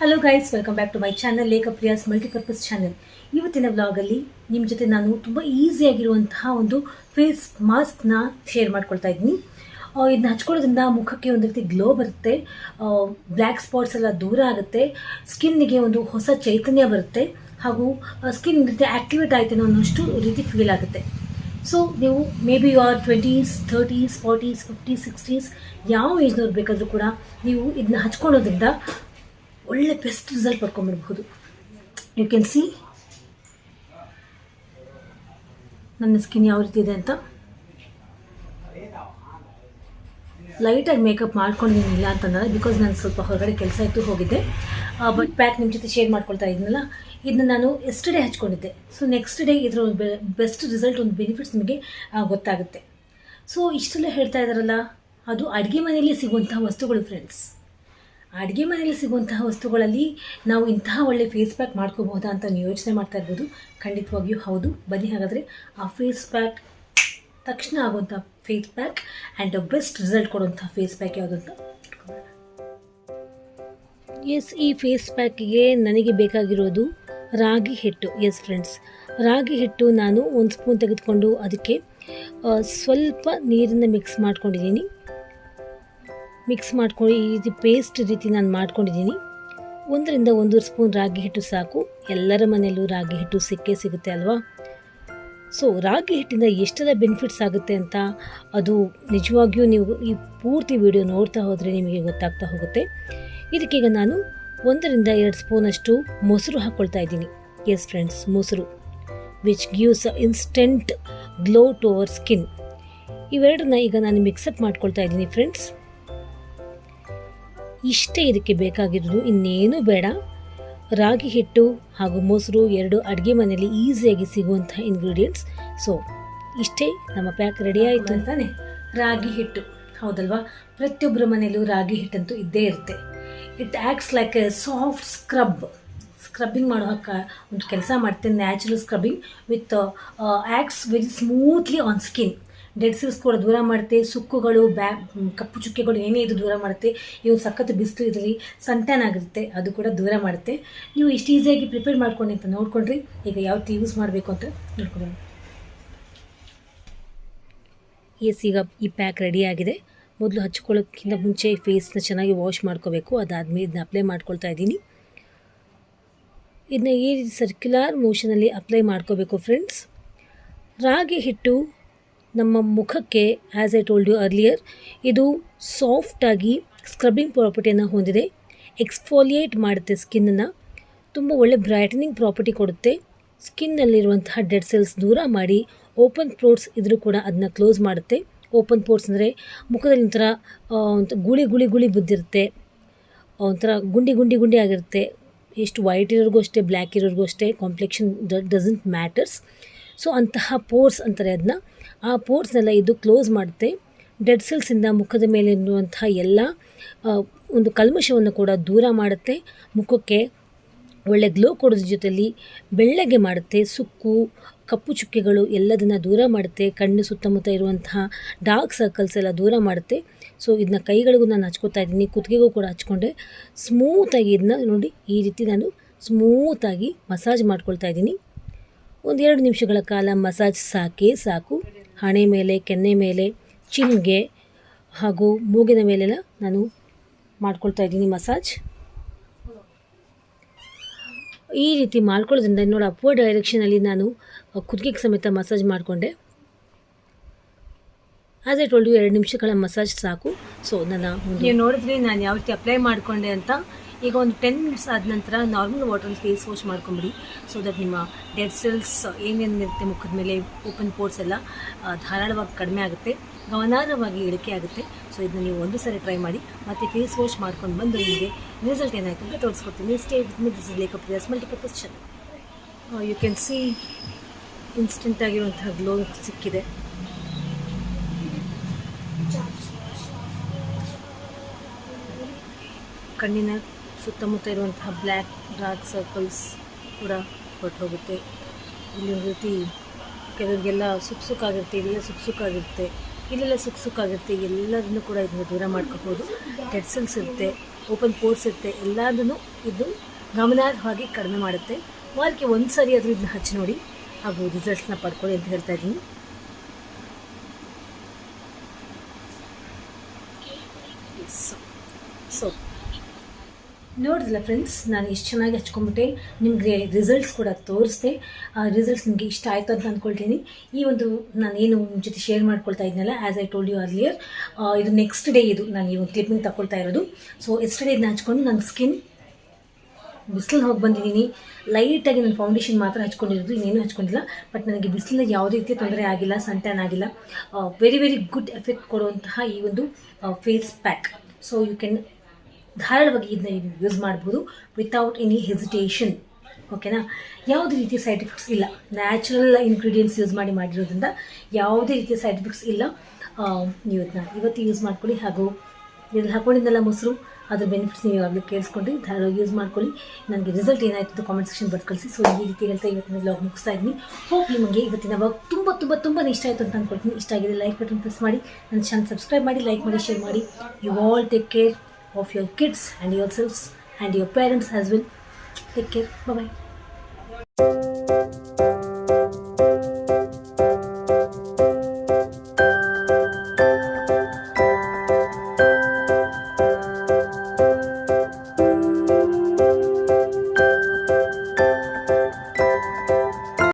Hello guys welcome back to my channel Lekha Priya's multipurpose channel ಇವತ್ತಿನ ವ್ಲಾಗಲ್ಲಿ ನಿಮ್ಮ ಜೊತೆ ನಾನು ತುಂಬ ಈಸಿಯಾಗಿರುವಂತಹ ಒಂದು ಫೇಸ್ ಮಾಸ್ಕ್ನ ಶೇರ್ ಮಾಡ್ಕೊಳ್ತಾ ಇದ್ದೀನಿ. ಇದನ್ನ ಹಚ್ಕೊಳ್ಳೋದ್ರಿಂದ ಮುಖಕ್ಕೆ ಒಂದು ರೀತಿ ಗ್ಲೋ ಬರುತ್ತೆ ಬ್ಲ್ಯಾಕ್ ಸ್ಪಾಟ್ಸ್ ಎಲ್ಲ ದೂರ ಆಗುತ್ತೆ ಸ್ಕಿನ್ನಿಗೆ ಒಂದು ಹೊಸ ಚೈತನ್ಯ ಬರುತ್ತೆ, ಹಾಗೂ ಸ್ಕಿನ್ ರೀತಿ ಆ್ಯಕ್ಟಿವೇಟ್ ಆಯಿತು ಅನ್ನೋಷ್ಟು ರೀತಿ ಫೀಲ್ ಆಗುತ್ತೆ. ಸೊ ನೀವು may be you are twenties thirties forties fifties sixties ಯಾವ ಏಜ್ನವ್ರು ಬೇಕಾದರೂ ಕೂಡ ನೀವು ಇದನ್ನ ಹಚ್ಕೊಳ್ಳೋದ್ರಿಂದ ಒಳ್ಳೆ ಬೆಸ್ಟ್ ರಿಸಲ್ಟ್ ಪಡ್ಕೊಂಡ್ಬಿಡ್ಬಹುದು ಯು ಕ್ಯಾನ್ ಸಿ ನನ್ನ ಸ್ಕಿನ್ ಯಾವ ರೀತಿ ಇದೆ ಅಂತ. ಲೈಟಾಗಿ ಮೇಕಪ್ ಮಾಡ್ಕೊಂಡಿದ್ದೀನಿಲ್ಲ ಅಂತಂದರೆ ಬಿಕಾಸ್ ನಾನು ಸ್ವಲ್ಪ ಹೊರಗಡೆ ಕೆಲಸ ಇತ್ತು ಹೋಗಿದ್ದೆ. ಬಟ್ ಪ್ಯಾಕ್ ನಿಮ್ಮ ಜೊತೆ ಶೇರ್ ಮಾಡ್ಕೊಳ್ತಾ ಇದ್ದೀನಲ್ಲ ಇದನ್ನ ನಾನು ಎಸ್ಟರ್ಡೇ ಹಚ್ಕೊಂಡಿದ್ದೆ. ಸೊ ನೆಕ್ಸ್ಟ್ ಡೇ ಇದರ ಒಂದು ಬೆಸ್ಟ್ ರಿಸಲ್ಟ್ ಒಂದು ಬೆನಿಫಿಟ್ಸ್ ನಿಮಗೆ ಗೊತ್ತಾಗುತ್ತೆ. ಸೊ ಇಷ್ಟೆಲ್ಲ ಹೇಳ್ತಾ ಇದ್ದಾರಲ್ಲ ಅದು ಅಡುಗೆ ಮನೆಯಲ್ಲಿ ಸಿಗುವಂಥ ವಸ್ತುಗಳು ಫ್ರೆಂಡ್ಸ್ ಅಡುಗೆ ಮನೆಯಲ್ಲಿ ಸಿಗುವಂತಹ ವಸ್ತುಗಳಲ್ಲಿ ನಾವು ಇಂತಹ ಒಳ್ಳೆ ಫೇಸ್ ಪ್ಯಾಕ್ ಮಾಡ್ಕೋಬಹುದಾ ಅಂತ ನೀವು ಯೋಚನೆ ಮಾಡ್ತಾ ಇರ್ಬೋದು. ಖಂಡಿತವಾಗಿಯೂ ಹೌದು. ಬನ್ನಿ ಹಾಗಾದರೆ ಆ ಫೇಸ್ ಪ್ಯಾಕ್ ತಕ್ಷಣ ಆಗುವಂಥ face pack and best result ಕೊಡುವಂಥ ಫೇಸ್ ಪ್ಯಾಕ್ ಯಾವುದು ಅಂತ. ಎಸ್ ಈ ಫೇಸ್ ಪ್ಯಾಕ್ಗೆ ನನಗೆ ಬೇಕಾಗಿರೋದು ರಾಗಿ ಹಿಟ್ಟು. ಎಸ್ ಫ್ರೆಂಡ್ಸ್ ರಾಗಿ ಹಿಟ್ಟು ನಾನು ಒಂದು ಸ್ಪೂನ್ ತೆಗೆದುಕೊಂಡು ಅದಕ್ಕೆ ಸ್ವಲ್ಪ ನೀರನ್ನು ಮಿಕ್ಸ್ ಮಾಡ್ಕೊಂಡಿದ್ದೀನಿ. ಮಿಕ್ಸ್ ಮಾಡ್ಕೊಂಡು ಈ ರೀತಿ ಪೇಸ್ಟ್ ರೀತಿ ನಾನು ಮಾಡ್ಕೊಂಡಿದ್ದೀನಿ. ಒಂದರಿಂದ ಒಂದೂವರೆ ಸ್ಪೂನ್ ರಾಗಿ ಹಿಟ್ಟು ಸಾಕು. ಎಲ್ಲರ ಮನೆಯಲ್ಲೂ ರಾಗಿ ಹಿಟ್ಟು ಸಿಕ್ಕೇ ಸಿಗುತ್ತೆ ಅಲ್ವಾ? ಸೊ ರಾಗಿ ಹಿಟ್ಟಿಂದ ಎಷ್ಟೆಲ್ಲ ಬೆನಿಫಿಟ್ಸ್ ಆಗುತ್ತೆ ಅಂತ ಅದು ನಿಜವಾಗಿಯೂ ನೀವು ಈ ಪೂರ್ತಿ ವಿಡಿಯೋ ನೋಡ್ತಾ ಹೋದರೆ ನಿಮಗೆ ಗೊತ್ತಾಗ್ತಾ ಹೋಗುತ್ತೆ. ಇದಕ್ಕೀಗ ನಾನು ಒಂದರಿಂದ ಎರಡು ಸ್ಪೂನಷ್ಟು ಮೊಸರು ಹಾಕ್ಕೊಳ್ತಾ ಇದ್ದೀನಿ. ಎಸ್ ಫ್ರೆಂಡ್ಸ್ ಮೊಸರು which gives instant glow to our skin ಇವೆರಡನ್ನ ಈಗ ನಾನು ಮಿಕ್ಸಪ್ ಮಾಡ್ಕೊಳ್ತಾ ಇದ್ದೀನಿ ಫ್ರೆಂಡ್ಸ್ ಇಷ್ಟೇ ಇದಕ್ಕೆ ಬೇಕಾಗಿರೋದು ಇನ್ನೇನು ಬೇಡ. ರಾಗಿ ಹಿಟ್ಟು ಹಾಗೂ ಮೊಸರು ಎರಡು ಅಡುಗೆ ಮನೆಯಲ್ಲಿ ಈಸಿಯಾಗಿ ಸಿಗುವಂತಹ ಇಂಗ್ರೀಡಿಯೆಂಟ್ಸ್ ಸೊ ಇಷ್ಟೇ ನಮ್ಮ ಪ್ಯಾಕ್ ರೆಡಿ ಆಯಿತು. ಅಂತಾನೆ? ರಾಗಿ ಹಿಟ್ಟು. ಹೌದಲ್ವಾ? ಪ್ರತಿಯೊಬ್ಬರ ಮನೆಯಲ್ಲೂ ರಾಗಿ ಹಿಟ್ಟಂತೂ ಇದ್ದೇ ಇರುತ್ತೆ. It acts like a soft scrub scrubbing ಮಾಡೋ ಹಾಕ ಒಂದು ಕೆಲಸ ಮಾಡ್ತೇನೆ. Natural scrubbing with acts very smoothly on skin dead ಕೂಡ ದೂರ ಮಾಡುತ್ತೆ ಸುಕ್ಕುಗಳು, ಬ್ಯಾ ಕಪ್ಪು ಚುಕ್ಕೆಗಳು ಏನೇ ಇದು ದೂರ ಮಾಡುತ್ತೆ ಇವು ಸಖತ್ತು ಬಿಸಿಲು ಇದರಲ್ಲಿ ಸಂತಾನ ಆಗಿರುತ್ತೆ, ಅದು ಕೂಡ ದೂರ ಮಾಡುತ್ತೆ ನೀವು ಇಷ್ಟು ಈಸಿಯಾಗಿ ಪ್ರಿಪೇರ್ ಮಾಡ್ಕೊಂಡು ಅಂತ ನೋಡ್ಕೊಂಡ್ರಿ. ಈಗ ಯಾವತ್ತು ಯೂಸ್ ಮಾಡಬೇಕು ಅಂತ ನೋಡ್ಕೊಳ್ಳೋಣ ಎಸ್ ಈಗ ಈ ಪ್ಯಾಕ್ ರೆಡಿ ಆಗಿದೆ. ಮೊದಲು ಹಚ್ಕೊಳ್ಳೋಕ್ಕಿಂತ ಮುಂಚೆ ಫೇಸ್ನ ಚೆನ್ನಾಗಿ ವಾಶ್ ಮಾಡ್ಕೋಬೇಕು. ಅದಾದಮೇಲೆ ಇದನ್ನ ಅಪ್ಲೈ ಮಾಡ್ಕೊಳ್ತಾ ಇದ್ದೀನಿ. ಇದನ್ನ ಈ ಸರ್ಕ್ಯುಲರ್ ಮೋಷನಲ್ಲಿ ಅಪ್ಲೈ ಮಾಡ್ಕೋಬೇಕು ಫ್ರೆಂಡ್ಸ್ ರಾಗಿ ಹಿಟ್ಟು ನಮ್ಮ ಮುಖಕ್ಕೆ as I told you earlier ಇದು ಸಾಫ್ಟಾಗಿ ಸ್ಕ್ರಬ್ಬಿಂಗ್ ಪ್ರಾಪರ್ಟಿಯನ್ನು ಹೊಂದಿದೆ. ಎಕ್ಸ್ಫೋಲಿಯೇಟ್ ಮಾಡುತ್ತೆ ಸ್ಕಿನ್ನನ್ನು ತುಂಬ ಒಳ್ಳೆ ಬ್ರೈಟನಿಂಗ್ ಪ್ರಾಪರ್ಟಿ ಕೊಡುತ್ತೆ. ಸ್ಕಿನ್ನಲ್ಲಿರುವಂತಹ ಡೆಡ್ ಸೆಲ್ಸ್ ದೂರ ಮಾಡಿ ಓಪನ್ ಪೋರ್ಟ್ಸ್ ಇದ್ರೂ ಕೂಡ ಅದನ್ನ ಕ್ಲೋಸ್ ಮಾಡುತ್ತೆ. ಓಪನ್ ಪೋರ್ಟ್ಸ್ ಅಂದರೆ ಮುಖದಲ್ಲಿ ಒಂಥರ ಗುಳಿ ಗುಳಿ ಗುಳಿ ಬಿದ್ದಿರುತ್ತೆ. ಒಂಥರ ಗುಂಡಿ ಗುಂಡಿ ಗುಂಡಿ ಆಗಿರುತ್ತೆ. ಎಷ್ಟು ವೈಟ್ ಇರೋರಿಗೂ ಅಷ್ಟೇ ಬ್ಲ್ಯಾಕ್ ಇರೋರಿಗೂ ಅಷ್ಟೇ ಕಾಂಪ್ಲೆಕ್ಷನ್ ಡಸಂಟ್ ಮ್ಯಾಟರ್ಸ್ ಸೊ ಅಂತಹ ಪೋರ್ಸ್ ಅಂತಾರೆ ಅದನ್ನ ಆ ಪೋರ್ಸ್ನೆಲ್ಲ ಇದು ಕ್ಲೋಸ್ ಮಾಡುತ್ತೆ. ಡೆಡ್ ಸೆಲ್ಸಿಂದ ಮುಖದ ಮೇಲೆ ಇರುವಂತಹ ಎಲ್ಲ ಒಂದು ಕಲ್ಮಶವನ್ನು ಕೂಡ ದೂರ ಮಾಡುತ್ತೆ. ಮುಖಕ್ಕೆ ಒಳ್ಳೆ ಗ್ಲೋ ಕೊಡೋದ್ರ ಜೊತೆಯಲ್ಲಿ ಬೆಳ್ಳಗೆ ಮಾಡುತ್ತೆ. ಸುಕ್ಕು, ಕಪ್ಪು ಚುಕ್ಕೆಗಳು ಎಲ್ಲದನ್ನು ದೂರ ಮಾಡುತ್ತೆ. ಕಣ್ಣು ಸುತ್ತಮುತ್ತ ಇರುವಂತಹ ಡಾರ್ಕ್ ಸರ್ಕಲ್ಸ್ ಎಲ್ಲ ದೂರ ಮಾಡುತ್ತೆ. ಸೊ ಇದನ್ನ ಕೈಗಳಿಗೂ ನಾನು ಹಚ್ಕೋತಾ ಇದ್ದೀನಿ. ಕುತ್ತಿಗೆಗೂ ಕೂಡ ಹಚ್ಕೊಂಡೆ. ಸ್ಮೂತಾಗಿ ಇದನ್ನ ನೋಡಿ ಈ ರೀತಿ ನಾನು ಸ್ಮೂತಾಗಿ ಮಸಾಜ್ ಮಾಡ್ಕೊಳ್ತಾ ಇದ್ದೀನಿ. ಒಂದೆರಡು ನಿಮಿಷಗಳ ಕಾಲ ಮಸಾಜ್ ಸಾಕಿ, ಸಾಕು. ಹಣೆ ಮೇಲೆ, ಕೆನ್ನೆ ಮೇಲೆ ಚಿನ್ಗೆ ಹಾಗೂ ಮೂಗಿನ ಮೇಲೆಲ್ಲ ನಾನು ಮಾಡ್ಕೊಳ್ತಾ ಇದ್ದೀನಿ ಮಸಾಜ್. ಈ ರೀತಿ ಮಾಡ್ಕೊಳ್ಳೋದ್ರಿಂದ ನೋಡಿ ಅಪ್ವರ್ಡ್ ಡೈರೆಕ್ಷನಲ್ಲಿ ನಾನು ಕುತ್ತಿಗೆಗೆ ಸಮೇತ ಮಸಾಜ್ ಮಾಡಿಕೊಂಡೆ. ಆಸ್ ಐ ಟೋಲ್ಡ್ ಯು ಎರಡು ನಿಮಿಷಗಳ ಮಸಾಜ್ ಸಾಕು. ಸೊ ನನ್ನ ನೀವು ನೋಡಿದ್ರಿ, ನಾನು ಯಾವ ರೀತಿ ಅಪ್ಲೈ ಮಾಡಿಕೊಂಡೆ ಅಂತ. ಈಗ ಒಂದು ಟೆನ್ ಮಿನಿಟ್ಸ್ ಆದ ನಂತರ ನಾರ್ಮಲ್ ವಾಟರ್ ಫೇಸ್ ವಾಶ್ ಮಾಡ್ಕೊಂಬಿಡಿ ಸೊ ದಟ್ ನಿಮ್ಮ ಡೆಡ್ ಸೆಲ್ಸ್ ಏನೇನಿರುತ್ತೆ ಮುಖದ ಮೇಲೆ ಓಪನ್ ಪೋರ್ಟ್ಸ್ ಎಲ್ಲ ಧಾರಾಳವಾಗಿ ಕಡಿಮೆ ಆಗುತ್ತೆ, ಗಮನಾರ್ಹವಾಗಿ ಇಳಿಕೆ ಆಗುತ್ತೆ. ಸೊ ಇದನ್ನ ನೀವು ಒಂದು ಸರಿ ಟ್ರೈ ಮಾಡಿ, ಮತ್ತು ಫೇಸ್ ವಾಶ್ ಮಾಡ್ಕೊಂಡು ಬಂದು ನಿಮಗೆ ರಿಸಲ್ಟ್ ಏನಾಯ್ತು ಅಂತ ತೋರಿಸ್ಕೊಡ್ತೀನಿ. Stay with me this is ಲೇಕಪ್ Priya's multipurpose channel you can see instant ಆಗಿರುವಂತಹ ಗ್ಲೋ ಸಿಕ್ಕಿದೆ. ಕಣ್ಣಿನ ಸುತ್ತಮುತ್ತ ಇರುವಂತಹ ಬ್ಲ್ಯಾಕ್ ಡಾರ್ಕ್ ಸರ್ಕಲ್ಸ್ ಕೂಡ ಹೊರಟು ಹೋಗುತ್ತೆ ಇಲ್ಲಿ ಒಂದು ರೀತಿ ಕೆಲವರಿಗೆಲ್ಲ ಸುಖ ಸುಖ ಆಗಿರುತ್ತೆ, ಇಲ್ಲೆಲ್ಲ ಸುಖ ಸುಖ ಆಗಿರುತ್ತೆ, ಇಲ್ಲೆಲ್ಲ ಸುಖ ಸುಖ ಆಗಿರುತ್ತೆ ಎಲ್ಲದನ್ನು ಕೂಡ ಇದನ್ನು ದೂರ ಮಾಡ್ಕೋಬೋದು. ಟೆಡ್ಸಲ್ಸ್ ಇರುತ್ತೆ ಓಪನ್ ಪೋರ್ಸ್ ಇರುತ್ತೆ, ಎಲ್ಲದನ್ನು ಇದು ಗಮನಾರ್ಹವಾಗಿ ಕಡಿಮೆ ಮಾಡುತ್ತೆ. ವಾರಕ್ಕೆ ಒಂದು ಸಾರಿ ಆದರೂ ಇದನ್ನ ಹಚ್ಚಿ ನೋಡಿ, ಹಾಗೂ ರಿಸಲ್ಟ್ಸ್ನ ಪಡ್ಕೊಳ್ಳಿ ಅಂತ ಹೇಳ್ತಾ ಇದ್ದೀನಿ. ಸೊ ಸೊ ನೋಡಿದ್ರಲ್ಲ ಫ್ರೆಂಡ್ಸ್ ನಾನು ಎಷ್ಟು ಚೆನ್ನಾಗಿ ಹಚ್ಕೊಂಡ್ಬಿಟ್ಟೆ. ನಿಮಗೆ ರಿಸಲ್ಟ್ಸ್ ಕೂಡ ತೋರಿಸ್ದೆ. ಆ ರಿಸಲ್ಟ್ಸ್ ನಿಮಗೆ ಇಷ್ಟ ಆಯಿತು ಅಂತ ಅಂದ್ಕೊಳ್ತೀನಿ ಈ ಒಂದು ನಾನೇನು ನಿಮ್ಮ ಜೊತೆ ಶೇರ್ ಮಾಡ್ಕೊಳ್ತಾ ಇದ್ನಲ್ಲ as I told you earlier ಇದು ನೆಕ್ಸ್ಟ್ ಡೇ ಇದು ನಾನು ಈ ಒಂದು ಕ್ಲಿಪ್ಪಿಂಗ್ ತಗೊಳ್ತಾ ಇರೋದು. ಸೊ ಎಸ್ಟರ್ಡೇ ಇದನ್ನ ಹಚ್ಕೊಂಡು ನನ್ನ ಸ್ಕಿನ್ ಬಿಸಿಲಲ್ಲಿ ಹೋಗಿ ಬಂದಿದ್ದೀನಿ. ಲೈಟಾಗಿ ನಾನು ಫೌಂಡೇಶನ್ ಮಾತ್ರ ಹಚ್ಕೊಂಡಿರೋದು, ಇನ್ನೇನು ಹಚ್ಕೊಂಡಿಲ್ಲ. ಬಟ್ ನನಗೆ ಬಿಸಿಲಿನ ಯಾವುದೇ ರೀತಿಯ ತೊಂದರೆ ಆಗಿಲ್ಲ ಸನ್ ಟ್ಯಾನ್ ಆಗಿಲ್ಲ ವೆರಿ ವೆರಿ ಗುಡ್ ಎಫೆಕ್ಟ್ ಕೊಡುವಂತಹ ಈ ಒಂದು face pack so you can ಧಾರಾಳವಾಗಿ ಇದನ್ನ ನೀವು ಯೂಸ್ ಮಾಡ್ಬೋದು ವಿತೌಟ್ ಎನಿ ಹೆಸಿಟೇಷನ್ ಓಕೆನಾ ಯಾವುದೇ ರೀತಿಯ ಸೈಡ್ ಎಫೆಕ್ಟ್ಸ್ ಇಲ್ಲ. ನ್ಯಾಚುರಲ್ ಇಂಗ್ರೀಡಿಯೆಂಟ್ಸ್ ಯೂಸ್ ಮಾಡಿ ಮಾಡಿರೋದ್ರಿಂದ ಯಾವುದೇ ರೀತಿಯ ಸೈಡ್ ಎಫೆಕ್ಟ್ಸ್ ಇಲ್ಲ. ನೀವು ಇದನ್ನ ಇವತ್ತು ಯೂಸ್ ಮಾಡ್ಕೊಳ್ಳಿ. ಹಾಗೂ ಇದ್ರಲ್ಲಿ ಹಾಕೊಂಡಿದ್ದೆಲ್ಲ ಮೊಸರು, ಅದ್ರ ಬೆನಿಫಿಟ್ಸ್ ನೀವು ಯಾವಾಗಲೂ ಕೇಳಿಸ್ಕೊಂಡು ಧಾರಾಳವಾಗಿ ಯೂಸ್ ಮಾಡ್ಕೊಳ್ಳಿ. ನನಗೆ ರಿಸಲ್ಟ್ ಏನಾಯಿತು ಅಂತ ಕಾಮೆಂಟ್ ಸೆಕ್ಷನ್ ಬರ್ದು ಕಳಿಸಿ. ಸೊ ಈ ರೀತಿ ಹೇಳ್ತಾ ಇವತ್ತಿನ ಬ್ಲಾಗ್ ಮುಗಿಸ್ತಾ ಇದ್ದೀನಿ. ಹೋಪ್ ನಿಮಗೆ ಇವತ್ತಿನ ಬ್ಲಾಗ್ ತುಂಬ ತುಂಬ ತುಂಬ ಇಷ್ಟ ಆಯಿತು ಅಂತ ಅಂದ್ಕೊಳ್ತೀನಿ ಇಷ್ಟ ಆಗಿದೆ ಲೈಕ್ ಬಟನ್ ಪ್ರೆಸ್ ಮಾಡಿ. ನನ್ನ ಚಾನಲ್ ಸಬ್ಸ್ಕ್ರೈಬ್ ಮಾಡಿ ಲೈಕ್ ಮಾಡಿ ಶೇರ್ ಮಾಡಿ. You all take care of your kids and yourselves and your parents as well. Take care. Bye bye.